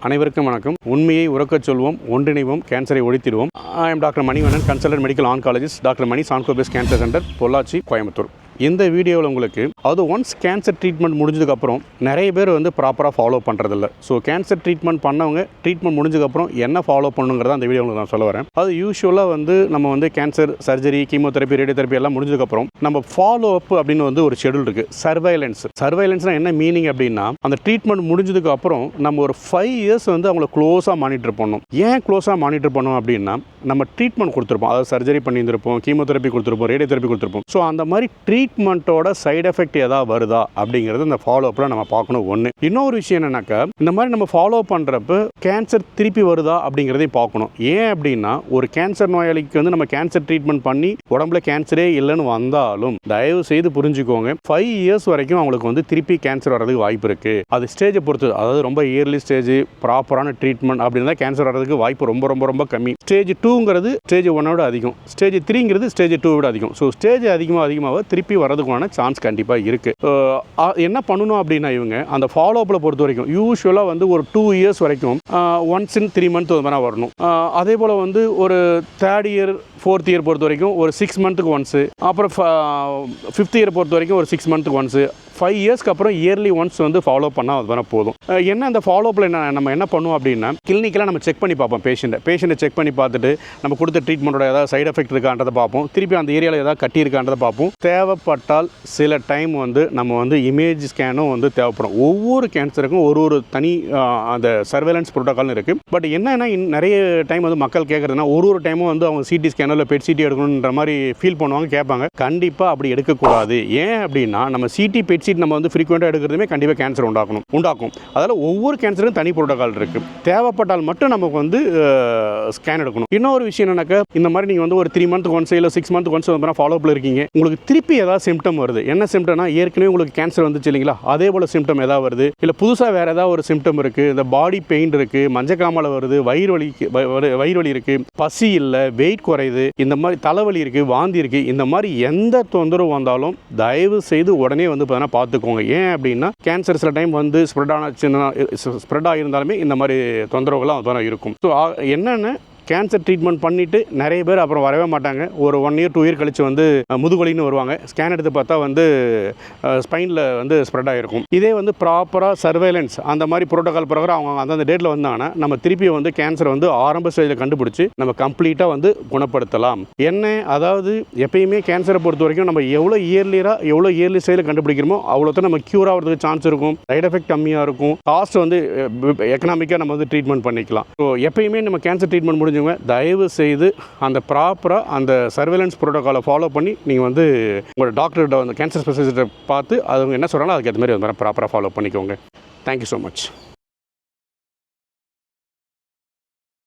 அனைவருக்கும் வணக்கம். உண்மையை உறக்கச் சொல்வோம் ஒன்றிணைவோம் கேன்சரை ஒழித்திடுவோம். I am doctor Manivannan consultant medical oncologist doctor Mani சான்கோபிஸ் cancer centre Pollachi Coimbatore. இந்த வீடியோவில் உங்களுக்கு அது ஒன்ஸ் கேன்சர் ட்ரீட்மெண்ட் முடிஞ்சதுக்கப்புறம் நிறைய பேர் வந்து ப்ராப்பராக ஃபாலோ பண்ணுறதில்ல ஸோ கேன்சர் ட்ரீட்மெண்ட் பண்ணவங்க ட்ரீட்மெண்ட் முடிஞ்சதுக்கப்புறம் என்ன ஃபாலோ பண்ணுங்கிறத அந்த வீடியோ உங்களுக்கு நான் சொல்ல வரேன். அது யூஸ்வலாக வந்து நம்ம வந்து கேன்சர் சர்ஜரி கீமோதெரப்பி ரேடியோதெரப்பி எல்லாம் முடிஞ்சதுக்கப்புறம் நம்ம ஃபாலோ அப் அப்படின்னு வந்து ஒரு ஷெடியூல் இருக்குது சர்வைலன்ஸ் சர்வைலன்ஸ்னால் என்ன மீனிங் அப்படின்னா அந்த ட்ரீட்மெண்ட் முடிஞ்சதுக்கு அப்புறம் நம்ம ஒரு ஃபைவ் இயர்ஸ் வந்து அவங்கள க்ளோஸாக மானிட்டர் பண்ணணும். ஏன் க்ளோஸாக மானிட்டர் பண்ணோம் அப்படின்னா நம்ம ட்ரீட்மெண்ட் கொடுத்துருப்போம். அதாவது சர்ஜரி பண்ணியிருந்திருப்போம் கீமோதெரப்பி கொடுத்துருப்போம் ரேடியோதெரப்பி கொடுத்துருப்போம். ஸோ அந்த மாதிரி ட்ரீட்மெண்ட்டோட சைடு எஃபெக்ட் ஏதாவது வருதா அப்படிங்கிறது இந்த ஃபாலோ அப்பில் நம்ம பார்க்கணும். ஒன்று இன்னொரு விஷயம் என்னன்னாக்கா இந்த மாதிரி நம்ம ஃபாலோ பண்ணுறப்ப கேன்சர் திருப்பி வருதா அப்படிங்கிறதையும் பார்க்கணும். ஏன் அப்படின்னா ஒரு கேன்சர் நோயாளிக்கு வந்து நம்ம கேன்சர் ட்ரீட்மெண்ட் பண்ணி உடம்புல கேன்சரே இல்லைன்னு வந்தாலும் தயவு செய்து புரிஞ்சுக்கோங்க ஃபைவ் இயர்ஸ் வரைக்கும் அவங்களுக்கு வந்து திருப்பி கேன்சர் வர்றதுக்கு வாய்ப்பு இருக்குது அது ஸ்டேஜை பொறுத்து அதாவது ரொம்ப இயர்லி ஸ்டேஜ் ப்ராப்பரான ட்ரீட்மெண்ட் அப்படின்னு தான் கேன்சர் வர்றதுக்கு வாய்ப்பு ரொம்ப ரொம்ப ரொம்ப கம்மி. ஸ்டேஜ் டூங்கிறது ஸ்டேஜ் ஒன்னோட அதிகம். ஸ்டேஜ் த்ரீங்கிறது ஸ்டேஜ் டூ விட அதிகம். ஸோ ஸ்டேஜ் அதிகமாக அதிகமாக திருப்பி வரதுக்கான சான்ஸ் கண்டிப்பாக இருக்குது என்ன பண்ணணும் அப்படின்னா இவங்க அந்த ஃபாலோ அப்பில் பொறுத்த வரைக்கும் யூஸ்வலாக வந்து ஒரு டூ இயர்ஸ் வரைக்கும் ஒன்ஸ் இன் த்ரீ மந்த் மாதிரி வரணும். அதே போல் வந்து ஒரு தேர்ட் இயர் ஃபோர்த் இயர் பொறுத்த வரைக்கும் ஒரு சிக்ஸ் மந்த்துக்கு ஒன்ஸு அப்புறம் ஃபிஃப்த் இயர் பொறுத்த வரைக்கும் ஒரு சிக்ஸ் மந்த்துக்கு ஒன்ஸு ஃபைவ் இயர்ஸ்க்கு அப்புறம் இயர்லி ஒன்ஸ் வந்து ஃபாலோ பண்ணால் அது வேணால் போதும். என்ன அந்த ஃபாலோ அப்பில் என்ன நம்ம என்ன பண்ணுவோம் அப்படின்னா கிளினிக்கெலாம் நம்ம செக் பண்ணி பார்ப்போம் பேஷண்ட்டை பேஷண்ட்டை செக் பண்ணி பார்த்துட்டு நம்ம கொடுத்த ட்ரீட்மெண்ட்டோட ஏதாவது சைடு எஃபெக்ட் இருக்கான்றதை பார்ப்போம். திருப்பி அந்த ஏரியாவில் ஏதாவது கட்டி இருக்கான்றதை பார்ப்போம். தேவைப்பட்டால் சில டைம் வந்து நம்ம வந்து இமேஜ் ஸ்கேனும் வந்து தேவைப்படும். ஒவ்வொரு கேன்சருக்கும் ஒரு ஒரு தனி அந்த சர்வேலன்ஸ் ப்ரோட்டோகால்னு இருக்குது பட் என்னென்னா இன் நிறைய டைம் வந்து மக்கள் கேட்குறதுனா ஒரு ஒரு டைமும் வந்து அவங்க சிடி ஸ்கேனோ இல்லை பெட் சிடி எடுக்கணுன்ற மாதிரி ஃபீல் பண்ணுவாங்க கேட்பாங்க. கண்டிப்பாக அப்படி எடுக்கக்கூடாது. ஏன் அப்படின்னா நம்ம சிடி பெட் சீட் நம்ம வந்து ஃப்ரீக்வெண்ட்டாக எடுக்கிறதுமே கண்டிப்பாக கேன்சர் உண்டாக்கணும். உண்டாக்கும். அதில் ஒவ்வொரு கேன்சரும் தனி புரோட்டோகால் இருக்குது தேவைப்பட்டால் மட்டும் நமக்கு வந்து ஸ்கேன் எடுக்கணும். இன்னொரு விஷயம் என்னன்னாக்கா இந்த மாதிரி நீங்கள் வந்து ஒரு த்ரீ மந்த் ஒன்ஸ் இல்லை சிக்ஸ் மந்த் ஒன்ஸ் வந்து ஃபாலோ அப்பில் இருக்கீங்க. உங்களுக்கு திருப்பி ஏதாவது சிம்டம் வருது. என்ன சிம்டம்னா ஏற்கனவே உங்களுக்கு கேன்சர் வந்துச்சு இல்லைங்களா? அதே போல் சிம்டம் ஏதாவது வருது. இல்லை புதுசாக வேறு ஏதாவது ஒரு சிம்டம் இருக்குது இந்த பாடி பெயின் இருக்குது மஞ்சக்காமலை வருது. வயிறு வலி வயிறு வலி இருக்குது பசி இல்லை. வெயிட் குறையுது. இந்த மாதிரி தலைவலி இருக்குது வாந்தி இருக்குது இந்த மாதிரி எந்த தொந்தரவு வந்தாலும் தயவு செய்து உடனே வந்து பார்த்தீங்கன்னா பார்த்துக்கோங்க. ஏன் அப்படின்னா கேன்சர் சில டைம் வந்து ஸ்ப்ரெட் ஆன சின்ன ஸ்ப்ரெட் ஆகியிருந்தாலுமே இந்த மாதிரி தொந்தரவுகள்லாம் இருக்கும். ஸோ என்னென்ன கேன்சர் ட்ரீட்மெண்ட் பண்ணிவிட்டு நிறைய பேர் அப்புறம் வரவே மாட்டாங்க. ஒரு ஒன் இயர் டூ இயர் கழிச்சு வந்து அஹ், வருவாங்க. ஸ்கேன் எடுத்து பார்த்தா வந்து ஸ்பைனில் வந்து ஸ்ப்ரெட் ஆகிருக்கும் இதே வந்து ப்ராப்பராக சர்வேலன்ஸ் அந்த மாதிரி ப்ரோட்டோகால் பிரகாரம் அவங்க அந்தந்த டேட்டில் வந்தாங்கன்னா நம்ம திருப்பி வந்து கேன்சர் வந்து ஆரம்ப ஸ்டேஜில் கண்டுபிடிச்சி நம்ம கம்ப்ளீட்டாக வந்து குணப்படுத்தலாம். என்ன அதாவது எப்பயுமே கேன்சரை பொறுத்த வரைக்கும் நம்ம எவ்வளோ இயர்லியராக எவ்வளோ இயர்லி ஸ்டேஜில் கண்டுபிடிக்கிறோமோ அவ்வளோதான் நம்ம க்யூர் ஆகிறதுக்கு சான்ஸ் இருக்கும். சைட் எஃபெக்ட் கம்மியாக இருக்கும். காஸ்ட் வந்து எக்கனாமிக்காக நம்ம வந்து ட்ரீட்மெண்ட் பண்ணிக்கலாம். ஸோ எப்பயுமே நம்ம கேன்சர் ட்ரீட்மெண்ட் தெரிஞ்சவங்க தயவு செய்து அந்த ப்ராப்பராக அந்த சர்வேலன்ஸ் ப்ரோட்டோக்காலை ஃபாலோ பண்ணி நீங்கள் வந்து உங்களோட டாக்டர்கிட்ட வந்து கேன்சர் ஸ்பெஷலிஸ்ட்டை பார்த்து அவங்க என்ன சொல்கிறாங்களோ அதுக்கேற்ற மாதிரி வந்து ப்ராப்பராக ஃபாலோ பண்ணிக்கோங்க. Thank you so much